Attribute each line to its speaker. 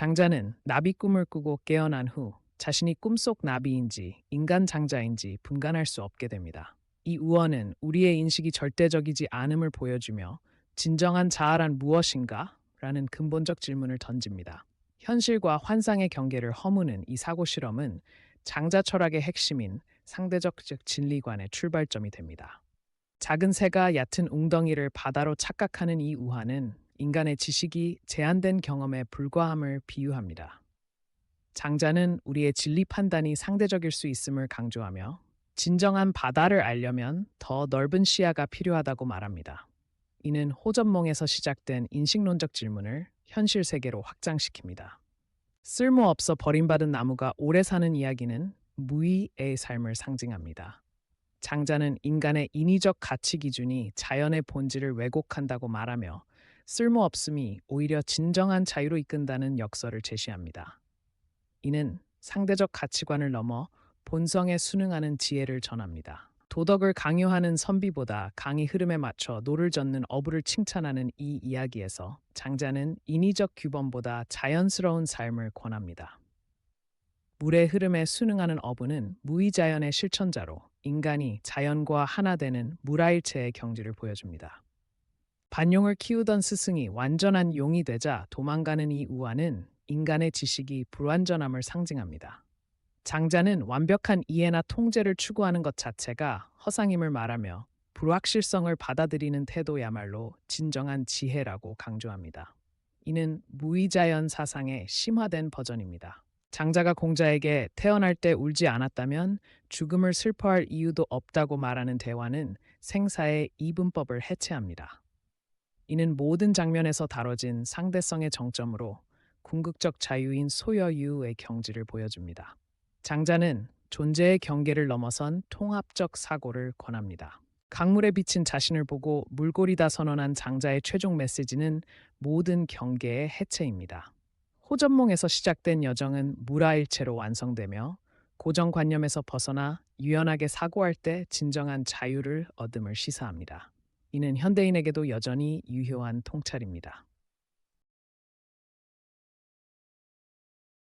Speaker 1: 장자는 나비 꿈을 꾸고 깨어난 후 자신이 꿈속 나비인지 인간 장자인지 분간할 수 없게 됩니다. 이 우언은 우리의 인식이 절대적이지 않음을 보여주며 진정한 자아란 무엇인가? 라는 근본적 질문을 던집니다. 현실과 환상의 경계를 허무는 이 사고 실험은 장자 철학의 핵심인 상대적 즉 진리관의 출발점이 됩니다. 작은 새가 얕은 웅덩이를 바다로 착각하는 이 우화는 인간의 지식이 제한된 경험에 불과함을 비유합니다. 장자는 우리의 진리 판단이 상대적일 수 있음을 강조하며 진정한 바다를 알려면 더 넓은 시야가 필요하다고 말합니다. 이는 호전몽에서 시작된 인식론적 질문을 현실 세계로 확장시킵니다. 쓸모없어 버림받은 나무가 오래 사는 이야기는 무의의 삶을 상징합니다. 장자는 인간의 인위적 가치 기준이 자연의 본질을 왜곡한다고 말하며 쓸모없음이 오히려 진정한 자유로 이끈다는 역설을 제시합니다. 이는 상대적 가치관을 넘어 본성에 순응하는 지혜를 전합니다. 도덕을 강요하는 선비보다 강의 흐름에 맞춰 노를 젓는 어부를 칭찬하는 이 이야기에서 장자는 인위적 규범보다 자연스러운 삶을 권합니다. 물의 흐름에 순응하는 어부는 무의자연의 실천자로 인간이 자연과 하나 되는 물화일체의 경지를 보여줍니다. 반용을 키우던 스승이 완전한 용이 되자 도망가는 이 우화는 인간의 지식이 불완전함을 상징합니다. 장자는 완벽한 이해나 통제를 추구하는 것 자체가 허상임을 말하며 불확실성을 받아들이는 태도야말로 진정한 지혜라고 강조합니다. 이는 무의자연 사상의 심화된 버전입니다. 장자가 공자에게 태어날 때 울지 않았다면 죽음을 슬퍼할 이유도 없다고 말하는 대화는 생사의 이분법을 해체합니다. 이는 모든 장면에서 다뤄진 상대성의 정점으로 궁극적 자유인 소여유의 경지를 보여줍니다. 장자는 존재의 경계를 넘어선 통합적 사고를 권합니다. 강물에 비친 자신을 보고 물골이다 선언한 장자의 최종 메시지는 모든 경계의 해체입니다. 호전몽에서 시작된 여정은 무라일체로 완성되며 고정관념에서 벗어나 유연하게 사고할 때 진정한 자유를 얻음을 시사합니다. 이는 현대인에게도 여전히 유효한 통찰입니다.